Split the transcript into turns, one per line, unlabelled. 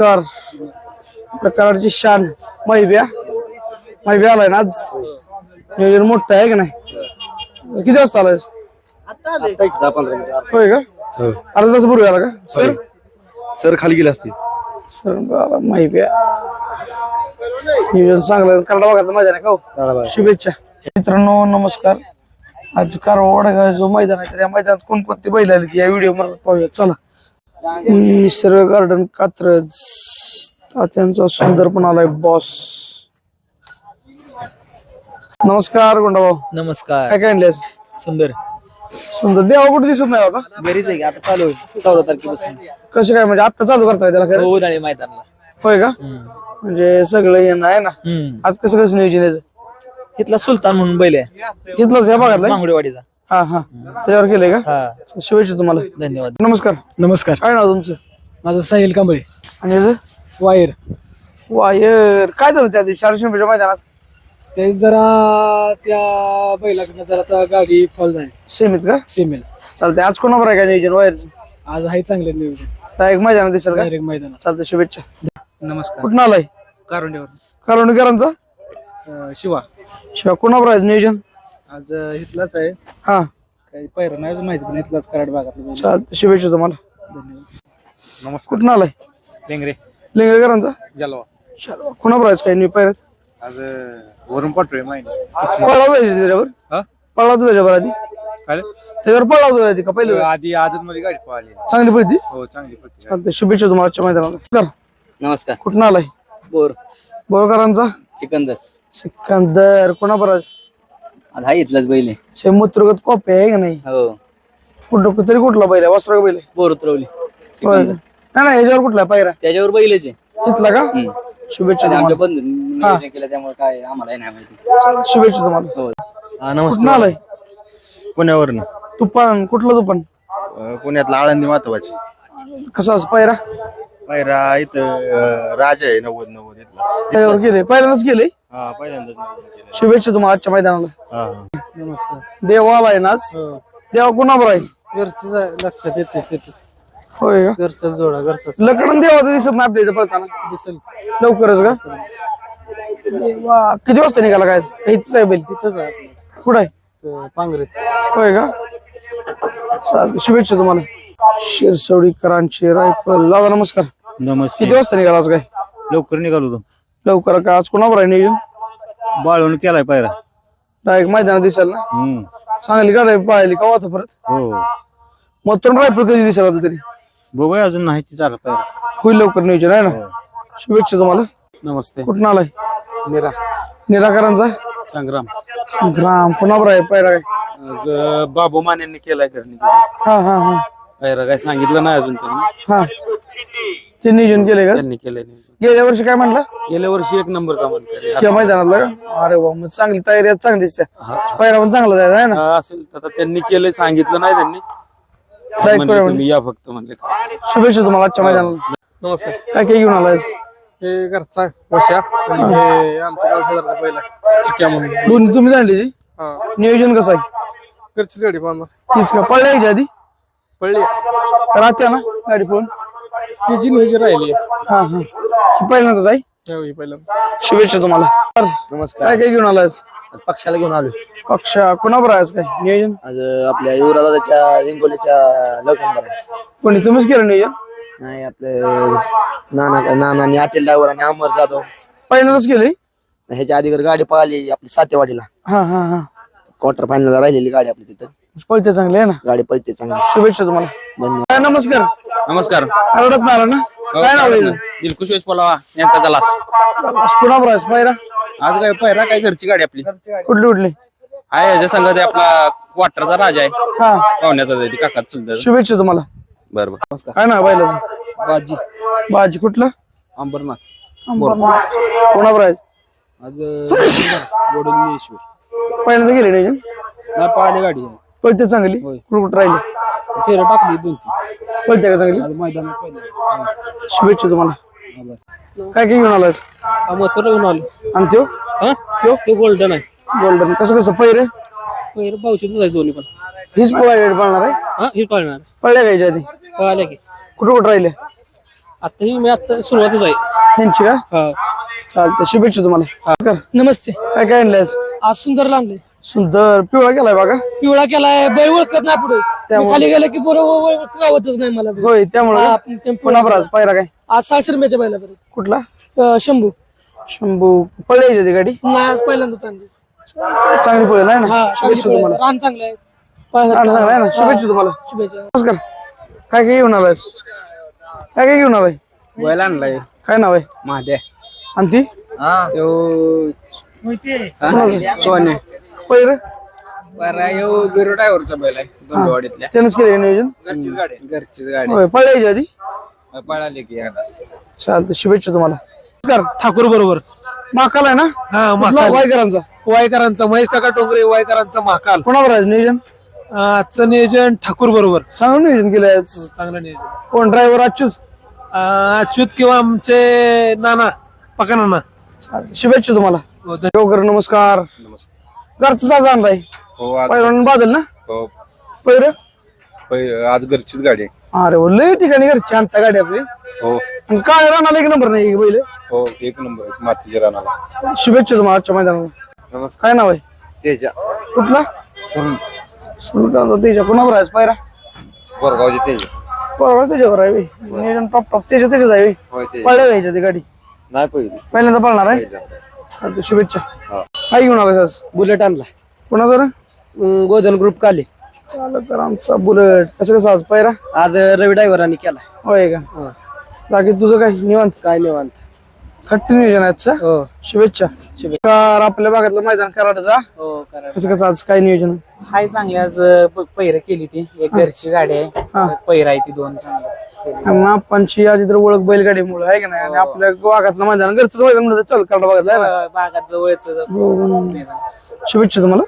नमस्कार. प्रकारची शान. मैब्या मैब्या आलाय ना आज? नियोजन मोठं आहे का नाही? किती वाजता आलाय.
दहा पंधरा मिनिट.
होय का? अर्धा तास पूर्वी आला का? सर?
सर खाली गेले असतील.
सर आला मैब्या नियोजन चांगलं कನ್ನडा बघायचं मजा नाही का हो? शुभेच्छा. मित्रांनो नमस्कार. आज कारवाड जो मैदान आहे तर या मैदानात कोणकोणती बैल आली या व्हिडिओमध्ये पाहूया. चला. निसर्ग गार्डन कात्रज. तात्यांचा सुंदर पण आलाय बॉस नमस्कार गुंडाभाऊ
नमस्कार.
काय काय आणलेस
सुंदर.
सुंदर. देवा कुठे दिसत नाही आता?
घरीच आहे की आता चालू होईल चौदा तारखेपासून.
कसे काय म्हणजे आता चालू करताय त्याला खरं?
उन्हाळी मैदानला.
होय का? म्हणजे सगळं हे नाही ना?
हम्म.
आज कसं कसं नियोजन याचं
इथला सुलतान म्हणून बैल आहे.
घेतलंच या भागातलं?
मांगडेवाडीचा.
हा हा. त्याच्यावर केलंय का?
हा.
शुभेच्छा तुम्हाला.
धन्यवाद.
नमस्कार.
नमस्कार.
काय नाव तुमचं?
माझं साहिल कांबळे.
आणि याचं?
वायर.
वायर. काय झालं त्या दिवशी? चारशे मीटर मैदानात?
ते जरा त्या बैलाकडनं जरा आता गाडी फॉल झाली.
सेमीत का?
सेमेल
चालतंय. आज कोणावर आहे का नियोजन? वायरचं?
आज आहे चांगले नियोजन.
डायरेक्ट मैदानात दिसेल का?
डायरेक्ट मैदानात.
चालतंय. शुभेच्छा.
नमस्कार.
कुठं आलाय?
कारुंडेवर
कालोणीकरांचा
शिवा.
शिवाय कोणावर आहे नियोजन?
आज इथलाच आहे.
हा.
काही पैर नाही अजून माहिती पण इथलाच कराड भागातला बैल.
चालतंय शुभेच्छा तुम्हाला.
धन्यवाद.
कुठं आलाय?
लेंगरे.
लिंगरेकरांचा?
जलवा.
चला कोणावर आहे काही नाही पायऱ्यात
आज वरून पाठवूय माहिती
पळला होता त्याच्यावर?
हा?
पळला होता त्याच्यावर आधी?
काय?
त्याच्यावर पळला होता आधी का पहिले?
आधी आदत मध्ये गाडी पळाली.
चांगली पळती?
हो चांगली पडते
चालतंय शुभेच्छा तुम्हाला आजच्या मैदानाला. कर
नमस्कार.
कुठं आलाय?
बोर.
बोरकरांचा?
सिकंदर.
सिकंदर. कोणावर आहे
आज हा इथलाच बैल आहे.
शेमुत्रगत कॉपी आहे का नाही?
हो.
कुठं तरी कुठला बैल आहे? वस्त्र बैल आहे.
बोर उतरवली.
होय. का? नाही नाही याच्यावर कुठला पायरा.
त्याच्यावर बैलच आहे.
इथला का? शुभेच्छा
आमच्या
तुम्हाला.
बंधू नियोजन केलं त्यामुळे काय आम्हाला नाही माहिती.
शुभेच्छा तुम्हाला.
हो.
कुठं आलाय?
पुण्यावरनं.
तुपान. कुठलं तुपान?
अं, पुण्यातला आळंदी महत्वाची
कसा असं पायरा?
पायरा इथं अं, राजा आहे नव्वद नव्वद इथला.
त्याच्यावर गेले. पहिल्यांदाच गेले?
हा पहिल्यांदाच
शुभेच्छा तुम्हाला आजच्या मैदानाला.
हा. हा
देव आलाय ना आज? देवा कुणावर आहे?
घरचं लक्षात येतेच तिथे
होय. का
घरचाच जोडा घरचाच
लकडन देवा तर दिसत नाही आपल्या इथं पळताना.
दिसेल.
लवकरच का? देवा. किती वाजता निघाला काय इथंच आहे बैल
तिथंच आहे. आपलं
कुठं आहे?
ते पांघरे
होय का? चालतं शुभेच्छा तुम्हाला. शिरसवडीकरांची रायफल. दादा नमस्कार.
नमस्ते.
किती वाजता निघाला आज काय?
लवकर निघालो होतो.
लवकर का? आज कोणावर आहे नियोजन?
बाळून केलाय पायरा.
डायरेक्ट मैदानात दिसेल ना?
हम्म.
चांगली गाडी पाहिली का आता परत?
हो.
मग तर रायफल कधी दिसेल आता तरी?
बघूया अजून नाही ती चालला पायरा.
होईल लवकर नियोजन आहे ना? शुभेच्छा तुम्हाला.
नमस्ते.
कुठून आलाय?
निरा.
निराकरांचा
संग्राम.
संग्राम. कुणावर आहे पायरा काय?
आज बाबू मान्यांनी केलाय करणे
हा हा हा.
पहिला काय सांगितलं नाही अजून त्यांनी.
हा. ते नियोजन केले का?
त्यांनी केलंय.
गेल्या वर्षी काय म्हणलं
गेल्या वर्षी एक नंबरचा मन करे
या मैदानातला का? अरे वा मग चांगली तयारी आहे चांगलीच पायरा पण चांगला जायचा आहे ना?
असेल तर आता त्यांनी केलंय सांगितलं नाही त्यांनी.
Like
म्हणले
करा
तुम्ही या फक्त म्हणले. काय
शुभेच्छा तुम्हाला आजच्या मैदानाला.
नमस्कार.
काय काय घेऊन आलायस?
हे घरचा वशा आणि हे. आमच्या गाव शेजारचा पहिला चिक्या म्हणून.
दोन्ही तुम्ही जाणली ती?
हा.
नियोजन कसं आहे?
घरचीच गाडी बांधा
तीच का? पडल्या यायच्या आधी?
पडली
राहत्या ना गाडी पळून
ती जी राहिली
हा हा. ही पहिल्यांदाच आहे?
यावेळी पहिल्यांदा.
शुभेच्छा तुम्हाला. तर
नमस्कार.
काय काय घेऊन आलायस
आज? पक्षाला घेऊन आलो
पक्ष कोणावर आहेस काय? नियोजन?
आज आपल्या युवराजाच्या हिंगोलीच्या लग्नावर आहे.
कोणी तुम्हीच केलं नियोजन?
नाही आपले नाना नानानी अटेल ड्रायव्हर आणि अमर जाधव.
पहिल्यांदाच केले?
ह्याच्या आधी गाडी पळाली आपली सातेवाडीला.
हा हा हा.
क्वार्टर फायनल राहिलेली गाडी आपली तिथं.
पळते चांगले आहे ना?
गाडी पळते चांगली.
शुभेच्छा तुम्हाला.
धन्यवाद.
नमस्कार.
नमस्कार.
नाला ना? काय नाव आहे
दिलकुश वेस पलावा यांचा गलास.
कुणावर आहेस? पायरा
आज काय पहिला काय घरची गाडी आपली.
कुठली कुठली?
आहे याच्या संघ ते आपला क्वार्टरचा राजा आहे.
हा.
पाहुण्याचा काका चुलता
शुभेच्छा तुम्हाला.
बरं बरं.
काय नाव बैलाचं
बाजी.
बाजी कुठलं?
अंबरनाथ.
कोणावर आहे
आज वडील
पहिल्यांदा गेले
नाही पाहिली गाडी.
पळते चांगली. कुठं कुठं राहिली?
फेर टाकली दोन तीन.
पळते का चांगली
आज मैदानात पहिले.
शुभेच्छा तुम्हाला. काय काय घेऊन आलास?
मथुरा येऊन आलो.
आणि त्यो?
हा? तो तो गोल्डन आहे.
गोल्डन कसं कसं पहिरे
पहिलं पावशीतच आहे दोन्ही पण.
हीच पोळा पळणार आहे?
हा ही पाळणार.
पळल्या का याच्या आधी?
पळाल्या की.
कुठं कुठं राहिले?
आता ही मी आता सुरुवातच आहे.
यांची का?
हा.
चालतं शुभेच्छा तुम्हाला. कर.
नमस्ते.
काय काय आणलंय आज?
सुंदर लांबले
सुंदर. पिवळा केलाय बघा.
पिवळा केलाय. बैल ओळखत नाही पुढे.
त्यामुळे-
खाली गेलं की बरोबर गावतच नाही मला.
होय
हा,
त्यामुळे
ते
पुन्हा बराच पायरा काय?
आज सहाशे रुपयाच्या बैला बरं.
कुठला?
अं, शंभू.
शंभू. पळायची ती गाडी?
नाही आज पहिल्यांदा चांगली
चांगली पळेल आहे
हा
ना शुभेच्छा. तुम्हाला.
रान चांगलं आहे.
रान चांगलं आहे ना? शुभेच्छा तुम्हाला.
शुभेच्छा.
नमस्कार. काय काय घेऊन आलाय काय काय घेऊन आलाय?
बैल आणलाय.
काय नाव आहे?
महाद्या
आणि ती?
सोने.
पैर
बरा यो बिरो ड्रायव्हरचा बैल आहे दोंडवाडीतल्या
त्यानंच केलं का नियोजन
घरचीच गाडी घरचीच गाडी
होय पळायची आधी?
पळाली की
चालतं शुभेच्छा तुम्हाला. नमस्कार
ठाकूर बरोबर.
महाकाल आहे ना?
हा
कुठला?
महाकाल
वायकरांचा?
वायकरांचा महेश काका टोंगरे वायकरांचा महाकाल
कोणावर आहे नियोजन?
अं, आजचं नियोजन ठाकूर बरोबर.
चांगलं नियोजन केलंय आज.
चांगलं नियोजन.
कोण ड्रायव्हर अच्युत
अं, अच्युत किंवा आमचे नाना पका नाना.
शुभेच्छा तुम्हाला.
हो, धन्यवाद.
योगर नमस्कार. घरचा साज आणलाय.
हो आज
पैरण बादल ना?
हो,
पैर
पै- आज घरचीच गाडी आहे.
अरे हो लय ठिकाणी घरची आणता गाडी आपली.
हो.
आणि काय राहणार एक नंबर नाही पहिले
हो एक नंबर मातीच्या रानाला.
शुभेच्छा तुम्हाला आजच्या मैदानाला. काय नाव आहे?
तेजा.
कुठला? सुलतानचा तेजा कोणावर आहे पायरा?
बोरगावचे तेजा.
बरोबर त्याच्यावर आहे बे. नियोजन टॉप टॉप त्याच्या त्याच्याच आहे बे.
होय ते
पळल्या घ्यायच्या ती गाडी?
नाही पहिली
पहिल्यांदा पळणार आहे? चालतं शुभेच्छा. काय घेऊन आला आज.
बुलेट आणला.
कोणाचा रे?
गोधन ग्रुप काले
चालू तर आमचा बुलेट. कसं कसं आज? पायरा?
आज रवी ड्रायव्हरांनी केला
होय का? बाकी तुझं काय? निवांत?
काय निवांत?
खट्टी नियोजन आहे आजचं?
हो.
शुभेच्छा. कार आपल्या भागातलं मैदान कराडाचा
हो? करा
कसं कसं आज काय नियोजन? आहे?
हाय चांगली आज पैर केली ती. एक घरची गाडी आहे. पैर आहे ती दोन चांगली
आणि आपणची आधी तर ओळख बैलगाडीमुळे आहे का नाही? आणि आपल्या भागातलं मैदान घरचं मैदान म्हणलं तर चल कराडा भागातलं आहे ना?
बागात जवळच
हो, हो. शुभेच्छा तुम्हाला.